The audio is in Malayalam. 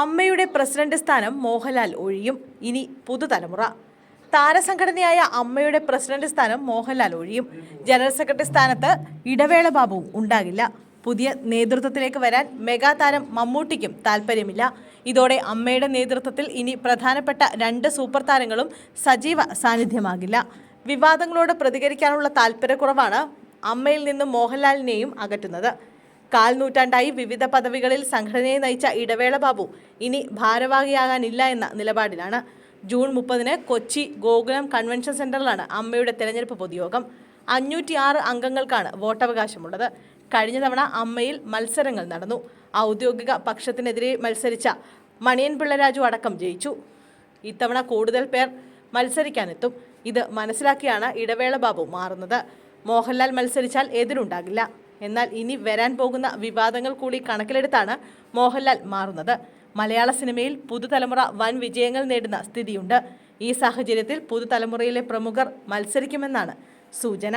അമ്മയുടെ പ്രസിഡന്റ് സ്ഥാനം മോഹൻലാൽ ഒഴിയും. ഇനി പുതുതലമുറ. താരസംഘടനയായ അമ്മയുടെ പ്രസിഡന്റ് സ്ഥാനം മോഹൻലാൽ ഒഴിയും. ജനറൽ സെക്രട്ടറി സ്ഥാനത്ത് ഇടവേള ബാബുവും ഉണ്ടാകില്ല. പുതിയ നേതൃത്വത്തിലേക്ക് വരാൻ മെഗാ താരം മമ്മൂട്ടിക്കും താല്പര്യമില്ല ഇതോടെ അമ്മയുടെ നേതൃത്വത്തിൽ ഇനി പ്രധാനപ്പെട്ട രണ്ട് സൂപ്പർ താരങ്ങളും സജീവ സാന്നിധ്യമാകില്ല. വിവാദങ്ങളോട് പ്രതികരിക്കാനുള്ള താല്പര്യക്കുറവാണ് അമ്മയിൽ നിന്നും മോഹൻലാലിനെയും അകറ്റുന്നത്. കാൽ നൂറ്റാണ്ടായി വിവിധ പദവികളിൽ സംഘടനയെ നയിച്ച ഇടവേള ബാബു ഇനി ഭാരവാഹിയാകാനില്ല എന്ന നിലപാടിലാണ്. ജൂൺ മുപ്പതിന് കൊച്ചി ഗോകുലം കൺവെൻഷൻ സെന്ററിലാണ് അമ്മയുടെ തെരഞ്ഞെടുപ്പ് പൊതുയോഗം. അഞ്ഞൂറ്റി ആറ് അംഗങ്ങൾക്കാണ് വോട്ടവകാശമുള്ളത്. കഴിഞ്ഞ തവണ അമ്മയിൽ മത്സരങ്ങൾ നടന്നു. ഔദ്യോഗിക പക്ഷത്തിനെതിരെ മത്സരിച്ച മണിയൻ പിള്ളരാജു അടക്കം ജയിച്ചു. ഇത്തവണ കൂടുതൽ പേർ മത്സരിക്കാനെത്തും. ഇത് മനസ്സിലാക്കിയാണ് ഇടവേള ബാബു മാറുന്നത്. മോഹൻലാൽ മത്സരിച്ചാൽ എതിരുണ്ടാകില്ല. എന്നാൽ ഇനി വരാൻ പോകുന്ന വിവാദങ്ങൾ കൂടി കണക്കിലെടുത്താണ് മോഹൻലാൽ മാറുന്നത്. മലയാള സിനിമയിൽ പുതുതലമുറ വൻ വിജയങ്ങൾ നേടുന്ന സ്ഥിതിയുണ്ട്. ഈ സാഹചര്യത്തിൽ പുതുതലമുറയിലെ പ്രമുഖർ മത്സരിക്കുമെന്നാണ് സൂചന.